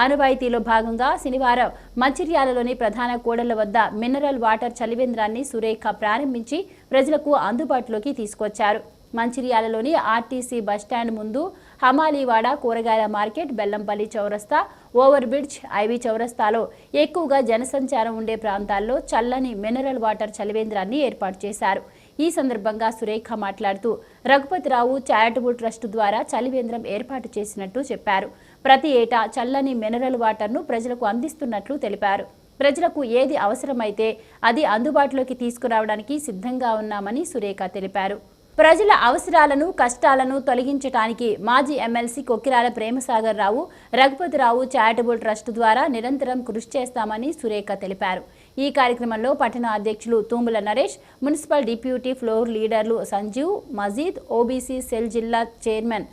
ఆనవాయితీలో భాగంగా శనివారం మంచిర్యాలలోని ప్రధాన కూడళ్ళ వద్ద మినరల్ వాటర్ చలివేంద్రాన్ని సురేఖ ప్రారంభించి ప్రజలకు అందుబాటులోకి తీసుకొచ్చారు. మంచిర్యాలలోని ఆర్టీసీ బస్టాండ్ ముందు హమాలీవాడ కూరగాయల మార్కెట్ బెల్లంపల్లి చౌరస్తా ఓవర్ బ్రిడ్జ్ ఐవి చౌరస్తాలో ఎక్కువగా జనసంచారం ఉండే ప్రాంతాల్లో చల్లని మినరల్ వాటర్ చలివేంద్రాన్ని ఏర్పాటు చేశారు. ఈ సందర్భంగా సురేఖ మాట్లాడుతూ రఘుపతిరావు చారిటబుల్ ట్రస్ట్ ద్వారా చలివేంద్రం ఏర్పాటు చేసినట్టు చెప్పారు. ప్రతి ఏటా చల్లని మినరల్ వాటర్ను ప్రజలకు అందిస్తున్నట్లు తెలిపారు. ప్రజలకు ఏది అవసరమైతే అది అందుబాటులోకి తీసుకురావడానికి సిద్ధంగా ఉన్నామని సురేఖ తెలిపారు. ప్రజల అవసరాలను కష్టాలను తొలగించడానికి మాజీ MLC Kokkirala Premsagar Rao Raghupathi Rao charitable trust ద్వారా నిరంతరం కృషి చేస్తామని సురేఖ తెలిపారు. ఈ కార్యక్రమంలో పట్టణ అధ్యక్షులు Thumula Naresh municipal deputy floor లీడర్లు సంజీవ్ మజీద్ ఓబీసీ సెల్ జిల్లా చైర్మన్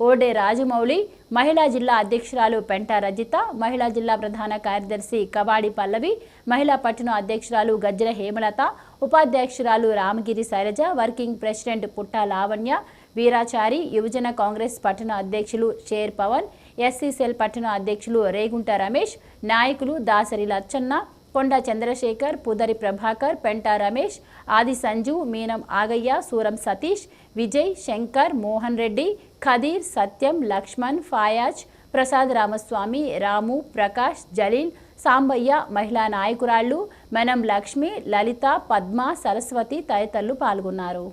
ఓడే రాజమౌళి మహిళా జిల్లా అధ్యక్షురాలు పెంట రజిత మహిళా జిల్లా ప్రధాన కార్యదర్శి కవాడి పల్లవి మహిళా పట్టణ అధ్యక్షురాలు గజ్జల హేమలత ఉపాధ్యక్షురాలు రామగిరి శైలజ వర్కింగ్ ప్రెసిడెంట్ పుట్ట లావణ్య వీరాచారి యువజన కాంగ్రెస్ పట్టణ అధ్యక్షులు షేర్ పవన్ ఎస్సీ సెల్ పట్టణ అధ్యక్షులు రేగుంట రమేష్ నాయకులు దాసరి లచ్చన్న కొండ చంద్రశేఖర్ పుదరి ప్రభాకర్ పెంట రమేష్ ఆది సంజు మీనం ఆగయ్య సూరం సతీష్ విజయ్ శంకర్ మోహన్ రెడ్డి ఖదీర్ సత్యం లక్ష్మణ్ ఫాయాజ్ ప్రసాద్ రామస్వామి రాము ప్రకాష్ జలీల్ సాంబయ్య మహిళా నాయకురాళ్ళు మెనం లక్ష్మి లలిత పద్మ సరస్వతి తదితరులు పాల్గొన్నారు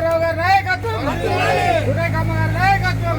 రావు గారి నాయకత్వం సురేఖమ్మ గారి నాయకత్వం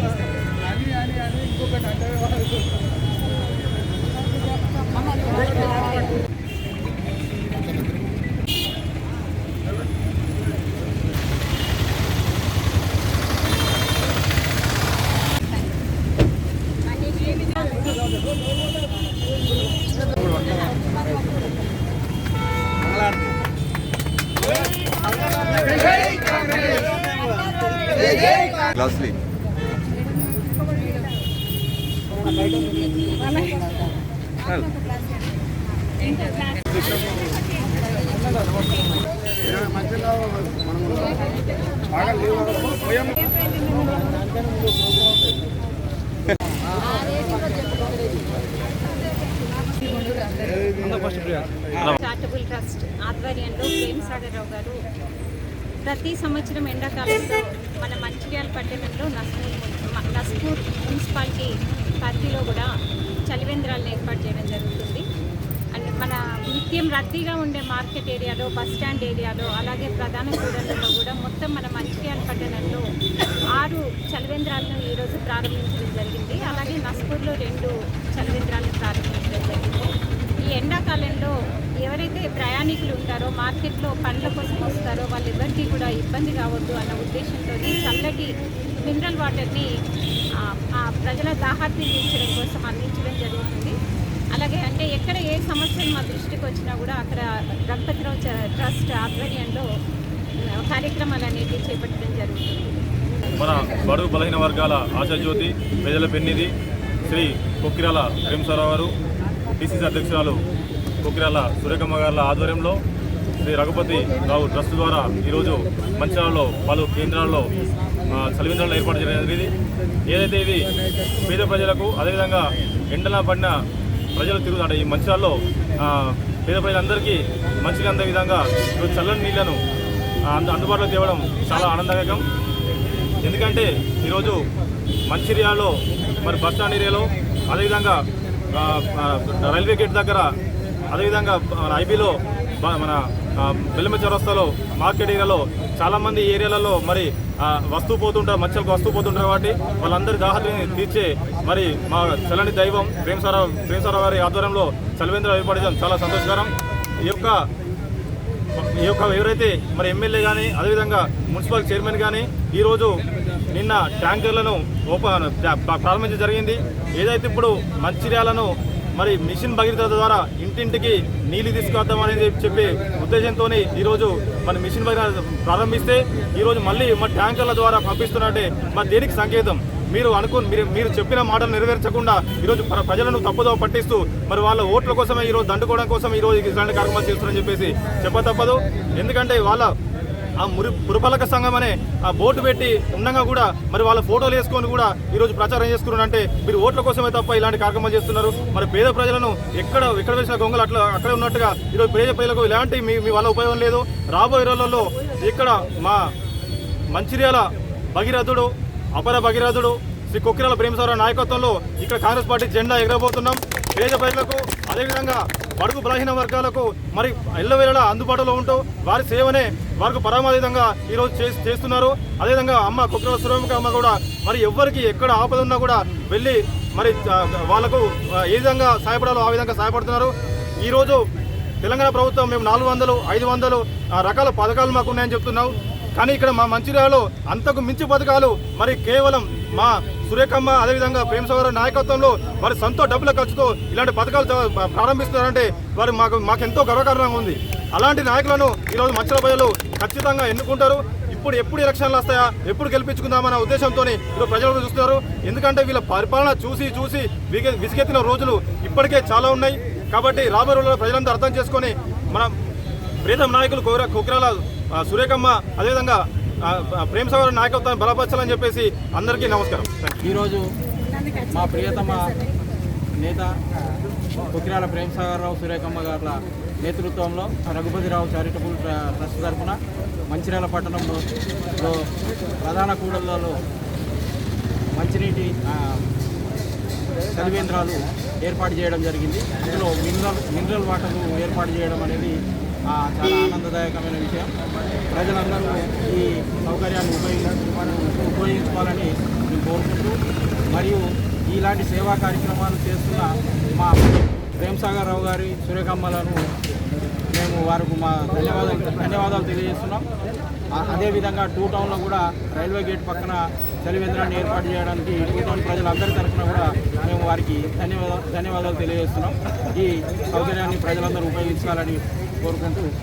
కాంగ్రెస్ జై కాంగ్రెస్ జై కాంగ్రెస్ జై చారిటబుల్ ట్రస్ట్ ఆధ్వర్యంలో ప్రేమసాగర్రావు గారు ప్రతి సంవత్సరం ఎండాకాలంలో మన మంచిర్యాల పట్టణంలో నస్పూర్ ము- నస్పూర్ మున్సిపాలిటీ పరిధిలో కూడా చలివేంద్రాలను ఏర్పాటు చేయడం జరుగుతుంది. అండ్ మన నిత్యం రద్దీగా ఉండే మార్కెట్ ఏరియాలో బస్ స్టాండ్ ఏరియాలో అలాగే ప్రధాన కూడళ్ళలో కూడా మొత్తం మన మంచిర్యాల పట్టణంలో ఆరు చలివేంద్రాలను ఈరోజు ప్రారంభించడం జరిగింది. అలాగే నస్పూర్లో రెండు చలివేంద్రాలను ప్రారంభించడం జరిగింది. ఎండాకాలంలో ఎవరైతే ప్రయాణికులు ఉంటారో మార్కెట్లో పండ్ల కోసం వస్తారో వాళ్ళెవరికీ కూడా ఇబ్బంది కావద్దు అన్న ఉద్దేశంతో చల్లటి మినరల్ వాటర్ని ప్రజల దాహార్తి తీర్చడం కోసం అందించడం జరుగుతుంది. అలాగే అంటే ఎక్కడ ఏ సమస్యలు మా దృష్టికి వచ్చినా కూడా అక్కడ గణపతిరావు చ- ట్రస్ట్ ఆధ్వర్యంలో కార్యక్రమాలు అనేవి చేపట్టడం జరుగుతుంది. మన బడుగు బలహీన వర్గాల ఆశాజ్యోతి ప్రజల పెన్నిది శ్రీ కొక్కిరాల ప్రేమసారావు డిసిసి అధ్యక్షురాలు కొక్కిరాల సురేఖమ్మ గారి ఆధ్వర్యంలో శ్రీ రఘుపతి రావు ట్రస్ట్ ద్వారా ఈరోజు మంచిర్యాలలో పలు కేంద్రాల్లో ఆ, ఏర్పాటు చేయడం జరిగింది. ఏదైతే ఇది పేద ప్రజలకు అదేవిధంగా ఎండలా పడిన ప్రజలు తిరుగుతాడు ఈ మంచిర్యాలలో పేద ప్రజలందరికీ మంచిగా అందే విధంగా చల్లని నీళ్ళను అందు అందుబాటులో తేవడం చాలా ఆనందదాయకం. ఎందుకంటే ఈరోజు మంచిర్యాలలో మరి బస్టాండ్ ఏరియాలో అదేవిధంగా రైల్వే గేట్ దగ్గర అదేవిధంగా మన ఐబీలో మన బెల్లమ చౌరస్తాలో మార్కెట్ ఏరియాలో చాలామంది ఏరియాలలో మరి వస్తూ పోతుంటారు మత్స్యలకు వస్తూ పోతుంటారు కాబట్టి వాళ్ళందరి దాహతిని తీర్చే మరి మా చలని దైవం ప్రేమసారావు ప్రేమసారావు గారి ఆధ్వర్యంలో చలవేంద్ర ఏర్పడడం చాలా సంతోషకరం. ఈ యొక్క ఈ యొక్క ఎవరైతే మరి ఎమ్మెల్యే కానీ అదేవిధంగా మున్సిపల్ చైర్మన్ కానీ ఈరోజు నిన్న ట్యాంకర్లను ఓపెన్ ప్రారంభించడం జరిగింది. ఏదైతే ఇప్పుడు మంచిర్యాలను మరి మిషన్ భగీరథ ద్వారా ఇంటింటికి నీళ్ళు తీసుకొద్దాం అనేది చెప్పి ఉద్దేశంతో ఈరోజు మన మిషన్ భగీరథ ప్రారంభిస్తే ఈరోజు మళ్ళీ మా ట్యాంకర్ల ద్వారా పంపిస్తున్నట్టే మరి దేనికి సంకేతం? మీరు అనుకు మీరు మీరు చెప్పిన మాటలు నెరవేర్చకుండా ఈరోజు ప్ర- ప్రజలను తప్పుదో పట్టిస్తూ మరి వాళ్ళ ఓట్ల కోసమే ఈరోజు దండుకోవడం కోసం ఈరోజు ఇలాంటి కార్యక్రమాలు చేస్తున్నారని చెప్పేసి చెప్ప తప్పదు. ఎందుకంటే వాళ్ళ ఆ మురి పురపాలక సంఘం అనే ఆ బోర్డు పెట్టి ఉండగా కూడా మరి వాళ్ళ ఫోటోలు వేసుకొని కూడా ఈరోజు ప్రచారం చేసుకున్నారంటే మీరు ఓట్ల కోసమే తప్ప ఇలాంటి కార్యక్రమాలు చేస్తున్నారు. మరి పేద ప్రజలను ఎక్కడ ఎక్కడ వేసిన గొంగలు అట్లా అక్కడే ఉన్నట్టుగా ఈరోజు పేద ప్రజలకు ఇలాంటి మీ మీ వల్ల ఉపయోగం లేదు. రాబోయే రోజులలో ఇక్కడ మా మంచిర్యాల భగీరథుడు అపర భగీరథుడు శ్రీ కొక్కిరాల ప్రేమసారావు నాయకత్వంలో ఇక్కడ కాంగ్రెస్ పార్టీ జెండా ఎగరబోతున్నాం. పేద ప్రజలకు అదేవిధంగా బడుగు బలహీన వర్గాలకు మరి ఎల్లవేళలా అందుబాటులో ఉంటూ వారి సేవనే వారికి పరమాధితంగా ఈరోజు చేస్- చేస్తున్నారు. అదేవిధంగా అమ్మ కుక్రవ సురమ్మ అమ్మ కూడా మరి ఎవరికి ఎక్కడ ఆపద ఉన్నా కూడా వెళ్ళి మరి వాళ్ళకు ఏ విధంగా సహాయపడాలో ఆ విధంగా సహాయపడుతున్నారు. ఈరోజు తెలంగాణ ప్రభుత్వం మేము నాలుగు వందలు ఐదు వందలు ఆ, రకాల పథకాలు మాకు ఉన్నాయని చెప్తున్నాం. కానీ ఇక్కడ మా మంచిర్యాలలో అంతకు మించి పథకాలు మరి కేవలం మా సురేఖమ్మ అదేవిధంగా ప్రేమ సోదర నాయకత్వంలో మరి సొంత డబ్బుల ఖర్చుతో ఇలాంటి పథకాలు ప్రారంభిస్తున్నారంటే వారు మాకు మాకు ఎంతో గర్వకారణంగా ఉంది. అలాంటి నాయకులను ఈరోజు మచ్చల ప్రజలు ఖచ్చితంగా ఎన్నుకుంటారు. ఇప్పుడు ఎప్పుడు ఎలక్షన్లు వస్తాయా ఎప్పుడు గెలిపించుకుందామన్న ఉద్దేశంతో ఈరోజు ప్రజలు చూస్తున్నారు. ఎందుకంటే వీళ్ళ పరిపాలన చూసి చూసి విసిగెత్తిన రోజులు ఇప్పటికే చాలా ఉన్నాయి. కాబట్టి రాబోయే రోజుల్లో ప్రజలంతా అర్థం చేసుకొని మన ప్రీతం నాయకులు కోర కుక్రాల సురేఖమ్మ అదేవిధంగా ఆ, ప్రేమ నాయకత్వాన్ని బలపరచాలని చెప్పేసి అందరికీ నమస్కారం. ఈరోజు మా ప్రియతమ నేత కుకిరాల ప్రేమసాగర్రావు సురేఖమ్మ గారుల నేతృత్వంలో రఘుపతిరావు చారిటబుల్ ట్రస్ట్ తరఫున మంచిర్యాల పట్టణంలో ప్రధాన కూడళ్ళలో మంచినీటి చదివేంద్రాలు ఏర్పాటు చేయడం జరిగింది. ఇందులో మినరల్ మినరల్ వాటర్ ఏర్పాటు చేయడం అనేది చాలా ఆనందదాయకమైన విషయం. ప్రజలందరూ ఈ సౌకర్యాన్ని ఉపయోగించు ఉపయోగించుకోవాలని నేను కోరుకుంటూ మరియు ఇలాంటి సేవా కార్యక్రమాలు చేస్తున్న మా ప్రేమసాగర్ రావు గారి సూర్యకమ్మలను మేము వారికి మా ధన్యవాదాలు ధన్యవాదాలు తెలియజేస్తున్నాం. అదేవిధంగా టూ టౌన్లో కూడా రైల్వే గేట్ పక్కన చలివేంద్రాన్ని ఏర్పాటు చేయడానికి టూ టౌన్ ప్రజలందరి తరఫున కూడా మేము వారికి ధన్యవాదాలు ధన్యవాదాలు తెలియజేస్తున్నాం. ఈ సౌకర్యాన్ని ప్రజలందరూ ఉపయోగించాలని కోరుకుంటూ